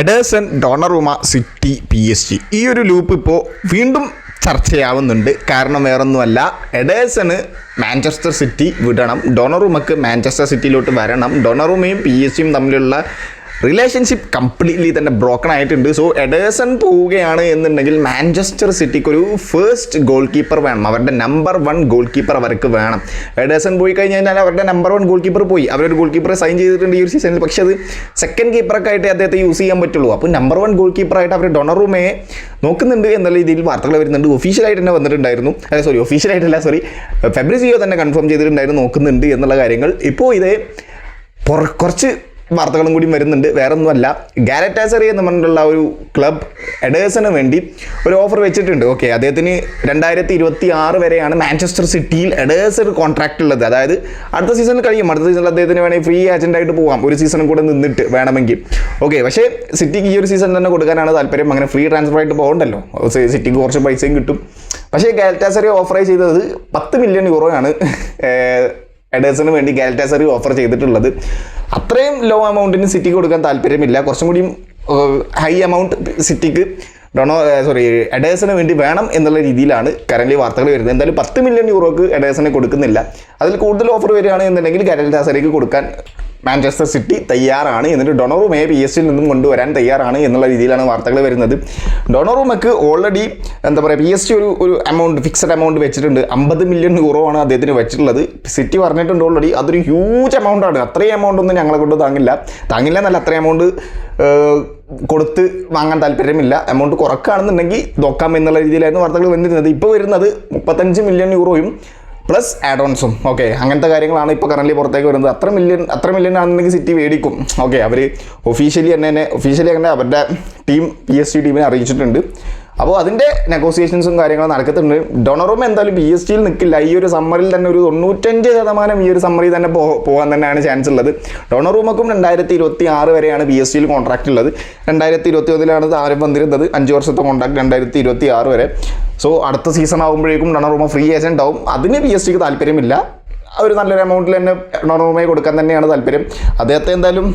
Ederson Donnarumma City P S G. ഈ ഒരു loop ഇപ്പോൾ വീണ്ടും ചർച്ചയാവുന്നുണ്ട്. കാരണം വേറൊന്നുമല്ല എഡേഴ്സണ് മാഞ്ചസ്റ്റർ സിറ്റി വിടണം. ഡൊണറുമക്ക് മാഞ്ചസ്റ്റർ സിറ്റിയിലോട്ട് വരണം. ഡൊണറുമയും പി എസ് ജിയും തമ്മിലുള്ള റിലേഷൻഷിപ്പ് കംപ്ലീറ്റ്ലി തന്നെ ബ്രോക്കൺ ആയിട്ടുണ്ട്. സോ എഡേഴ്സൺ പോവുകയാണ് എന്നുണ്ടെങ്കിൽ മാഞ്ചസ്റ്റർ സിറ്റിക്ക് ഒരു ഫേസ്റ്റ് ഗോൾ കീപ്പർ വേണം. അവരുടെ നമ്പർ വൺ ഗോൾ കീപ്പർ അവർക്ക് വേണം. എഡേഴ്സൺ പോയി കഴിഞ്ഞ് കഴിഞ്ഞാൽ അവരുടെ നമ്പർ വൺ ഗോൾ കീപ്പർ പോയി. അവരൊരു ഗോൾ കീപ്പറെ സൈൻ ചെയ്തിട്ടുണ്ട് ഈ ഒരു സീസണിൽ പക്ഷേ അത് സെക്കൻഡ് കീപ്പറൊക്കെ ആയിട്ട് അദ്ദേഹത്തെ യൂസ് ചെയ്യാൻ പറ്റുള്ളൂ. അപ്പോൾ നമ്പർ വൺ ഗോൾ കീപ്പറായിട്ട് അവർ ഡൊണറുമയെ നോക്കുന്നുണ്ട് എന്നുള്ള രീതിയിൽ വാർത്തകൾ വരുന്നുണ്ട്. ഒഫീഷ്യലായിട്ട് തന്നെ വന്നിട്ടുണ്ടായിരുന്നു. അതെ സോറി ഒഫീഷ്യലായിട്ടല്ല സോറി ഫെബ്രുവരിയോ തന്നെ കൺഫേം ചെയ്തിട്ടുണ്ടായിരുന്നു നോക്കുന്നുണ്ട് എന്നുള്ള കാര്യങ്ങൾ. ഇപ്പോൾ ഇത് കുറച്ച് വാർത്തകളും കൂടി വരുന്നുണ്ട്. വേറെ ഒന്നുമല്ല ഗാലറ്റാസറി എന്ന് പറഞ്ഞിട്ടുള്ള ഒരു ക്ലബ് എഡേഴ്സിന് വേണ്ടി ഒരു ഓഫർ വെച്ചിട്ടുണ്ട്. ഓക്കെ അദ്ദേഹത്തിന് രണ്ടായിരത്തി ഇരുപത്തി ആറ് വരെയാണ് മാഞ്ചസ്റ്റർ സിറ്റിയിൽ എഡേഴ്സ് ഒരു കോൺട്രാക്ട് ഉള്ളത്. അതായത് അടുത്ത സീസണിൽ കഴിയും. അടുത്ത സീസണിൽ അദ്ദേഹത്തിന് വേണമെങ്കിൽ ഫ്രീ ഏജന്റ് ആയിട്ട് പോകാം ഒരു സീസണും കൂടെ നിന്നിട്ട് വേണമെങ്കിൽ. ഓക്കെ പക്ഷേ സിറ്റിക്ക് ഈ ഒരു സീസൺ തന്നെ കൊടുക്കാനാണ് താല്പര്യം. അങ്ങനെ ഫ്രീ ട്രാൻസ്ഫർ ആയിട്ട് പോകണ്ടല്ലോ. സിറ്റിക്ക് കുറച്ച് പൈസയും കിട്ടും. പക്ഷേ ഗാലറ്റാസറി ഓഫർ ചെയ്തത് പത്ത് മില്യൺ യൂറോയാണ് എഡേഴ്സിന് വേണ്ടി ഗാലറ്റാസറി ഓഫർ ചെയ്തിട്ടുള്ളത്. അത്രയും ലോ എമൗണ്ടിന് സിറ്റിക്ക് കൊടുക്കാൻ താല്പര്യമില്ല. കുറച്ചും കൂടിയും ഹൈ എമൗണ്ട് സിറ്റിക്ക് ഡൊണോ സോറി എഡേഴ്സിന് വേണ്ടി വേണം എന്നുള്ള രീതിയിലാണ് കറന്റ് വാർത്തകൾ വരുന്നത്. എന്തായാലും പത്ത് മില്യൺ യൂറോക്ക് എഡേഴ്സിനെ കൊടുക്കുന്നില്ല. അതിൽ കൂടുതൽ ഓഫർ വരികയാണ് എന്നുണ്ടെങ്കിൽ ഗാലറ്റാസറിക്ക് കൊടുക്കാൻ മാഞ്ചസ്റ്റർ സിറ്റി തയ്യാറാണ് എന്നിട്ട് ഡൊണറുമയെ പി എസ് സിയിൽ നിന്നും കൊണ്ടുവരാൻ തയ്യാറാണ് എന്നുള്ള രീതിയിലാണ് വാർത്തകൾ വരുന്നത്. ഡൊണോറുമക്ക് ഓൾറെഡി എന്താ പറയുക പി എസ് സി ഒരു ഒരു എമൗണ്ട് ഫിക്സഡ് എമൗണ്ട് വെച്ചിട്ടുണ്ട്. അമ്പത് മില്യൺ യൂറോ ആണ് അദ്ദേഹത്തിന് വെച്ചിട്ടുള്ളത്. സിറ്റി പറഞ്ഞിട്ടുണ്ട് ഓൾറെഡി അതൊരു ഹ്യൂജ് എമൗണ്ട് ആണ്. അത്രയും എമൗണ്ട് ഒന്നും ഞങ്ങളെ കൊണ്ട് താങ്ങില്ല. താങ്ങില്ല എന്നല്ല അത്രയും എമൗണ്ട് കൊടുത്ത് വാങ്ങാൻ താല്പര്യമില്ല. എമൗണ്ട് കുറക്കുകയാണെന്നുണ്ടെങ്കിൽ നോക്കാം എന്നുള്ള രീതിയിലായിരുന്നു വാർത്തകൾ വന്നിരുന്നത്. ഇപ്പോൾ വരുന്നത് മുപ്പത്തഞ്ച് മില്യൺ യൂറോയും പ്ലസ് ആഡ് ഓൺസും ഓക്കെ അങ്ങനത്തെ കാര്യങ്ങളാണ് ഇപ്പോൾ കറന്റ് പുറത്തേക്ക് വരുന്നത്. അത്ര മില്യൺ അത്ര മില്യൺ ആണെന്നുണ്ടെങ്കിൽ സിറ്റി മേടിക്കും. ഓക്കെ അവർ ഒഫീഷ്യലി തന്നെ തന്നെ ഒഫീഷ്യലി അങ്ങനെ അവരുടെ ടീം പി എസ് സി ടീമിനെ അറിയിച്ചിട്ടുണ്ട്. അപ്പോൾ അതിന്റെ നെഗോസിയേഷൻസും കാര്യങ്ങളും നടക്കുന്നുണ്ട് ഡൊണറും എന്തായാലും പി എസ് ടിയിൽ നിൽക്കില്ല ഈ ഒരു സമ്മറിൽ തന്നെ ഒരു തൊണ്ണൂറ്റഞ്ച് ശതമാനം ഈ ഒരു സമ്മറിൽ തന്നെ പോകാൻ തന്നെയാണ് ചാൻസ് ഉള്ളത്. ഡൊണറൂമക്കും രണ്ടായിരത്തി ഇരുപത്തി ആറ് വരെയാണ് പി എസ് ടിയിൽ കോൺട്രാക്റ്റ് ഉള്ളത്. രണ്ടായിരത്തി ഇരുപത്തി ഒന്നിലാണ് താരം വന്നിരുന്നത്. അഞ്ച് വർഷത്തെ കോൺട്രാക്ട് രണ്ടായിരത്തി ഇരുപത്തി ആറ് വരെ. സോ അടുത്ത സീസൺ ആകുമ്പോഴേക്കും ഡൊണറൂമ ഫ്രീ ഏജന്റ് ആവും. അതിന് പി എസ് ടിക്ക് താല്പര്യമില്ല. ഒരു നല്ലൊരു എമൗണ്ടിൽ തന്നെ ഡൊണറൂമയെ കൊടുക്കാൻ തന്നെയാണ് താല്പര്യം. അദ്ദേഹത്തെ എന്തായാലും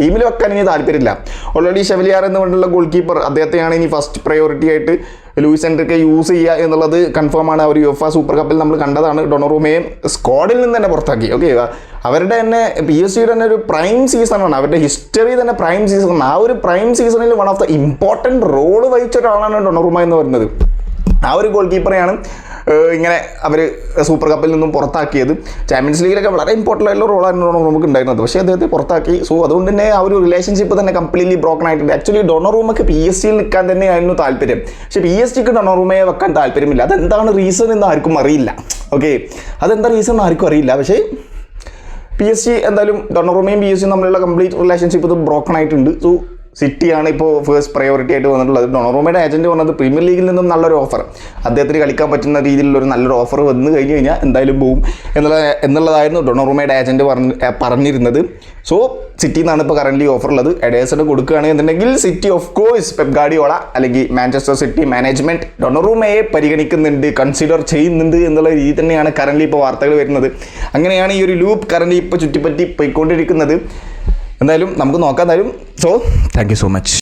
ടീമിൽ വെക്കാൻ ഇനി താല്പര്യമില്ല. ഓൾറെഡി ഷെവലിയാർ എന്ന് പറഞ്ഞിട്ടുള്ള ഗോൾ കീപ്പർ അദ്ദേഹത്തെയാണ് ഇനി ഫസ്റ്റ് പ്രയോറിറ്റി ആയിട്ട് ലൂയിസ് എൻട്രിക്കെ യൂസ് ചെയ്യുക എന്നുള്ളത് ആണ്. അവർ യുഫ സൂപ്പർ കപ്പിൽ നമ്മൾ കണ്ടതാണ്. ഡൊണറൂമയെ സ്ക്വാഡിൽ നിന്ന് തന്നെ പുറത്താക്കി. ഓക്കെ അവരുടെ തന്നെ പി എസ് സിയുടെ തന്നെ ഒരു പ്രൈം സീസണാണ് അവരുടെ ഹിസ്റ്ററി തന്നെ പ്രൈം സീസൺ ആ ഒരു പ്രൈം സീസണിൽ one of the important role വഹിച്ച ഒരാളാണ് ഡൊണറൂമ എന്ന് പറയുന്നത്. ആ ഒരു ഗോൾ കീപ്പറെയാണ് ഇങ്ങനെ അവർ സൂപ്പർ കപ്പിൽ നിന്നും പുറത്താക്കിയത്. ചാമ്പ്യൻസ് ലീഗിലൊക്കെ വളരെ ഇമ്പോർട്ടന്റ് ആയിട്ടുള്ള റോളായിരുന്നു നമുക്ക് ഉണ്ടായിരുന്നത് പക്ഷേ അദ്ദേഹത്തെ പുറത്താക്കി. സോ അതുകൊണ്ട് തന്നെ ആ ഒരു റിലേഷൻഷിപ്പ് തന്നെ കംപ്ലീറ്റ്ലി ബ്രോക്കൺ ആയിട്ടുണ്ട്. ആക്ച്വലി ഡൊണറൂമക്ക് പി എസ് സിയിൽ നിൽക്കാൻ തന്നെയായിരുന്നു താല്പര്യം. പക്ഷേ പി എസ് ജിക്ക് ഡൊണറൂമയെ വെക്കാൻ താല്പര്യമില്ല. അതെന്താണ് റീസൺ എന്ന് ആർക്കും അറിയില്ല. ഓക്കെ അതെന്താ റീസൺ ആർക്കും അറിയില്ല. പക്ഷേ പി എസ് സി എന്തായാലും ഡൊണറൂമയും പി എസ് സിയും തമ്മിലുള്ള കംപ്ലീറ്റ് റിലേഷൻഷിപ്പ് ഇത് ബ്രോക്കൺ ആയിട്ടുണ്ട്. സോ സിറ്റിയാണ് ഇപ്പോൾ ഫേസ്റ്റ് പ്രയോറിറ്റി ആയിട്ട് വന്നിട്ടുള്ളത്. ഡൊണോറോമയുടെ ഏജന്റ് പറഞ്ഞത് പ്രീമിയർ ലീഗിൽ നിന്നും നല്ലൊരു ഓഫർ അദ്ദേഹത്തിന് കളിക്കാൻ പറ്റുന്ന രീതിയിലുള്ള ഒരു നല്ലൊരു ഓഫർ വന്നു കഴിഞ്ഞ് കഴിഞ്ഞാൽ എന്തായാലും പോവും. എന്നുള്ള എന്നുള്ളതായിരുന്നു ഡൊണോറോമയുടെ ഏജന്റ് പറഞ്ഞ് പറഞ്ഞിരുന്നത്. സോ സിറ്റി എന്നാണ് ഇപ്പോൾ കറന്റ് ഓഫർ ഉള്ളത്. എഡേഴ്സിന് കൊടുക്കുകയാണെന്നുണ്ടെങ്കിൽ City of course Pep Guardiola അല്ലെങ്കിൽ മാഞ്ചസ്റ്റർ സിറ്റി മാനേജ്മെന്റ് ഡൊണറൂമയെ പരിഗണിക്കുന്നുണ്ട് കൺസിഡർ ചെയ്യുന്നുണ്ട് എന്നുള്ള രീതി തന്നെയാണ് കറന്റ് ഇപ്പോൾ വാർത്തകൾ വരുന്നത്. അങ്ങനെയാണ് ഈ ഒരു ലൂപ്പ് കറന്റ് ഇപ്പോൾ ചുറ്റിപ്പറ്റി പോയിക്കൊണ്ടിരിക്കുന്നത്. എന്തായാലും നമുക്ക് നോക്കാം എന്തായാലും. So thank so much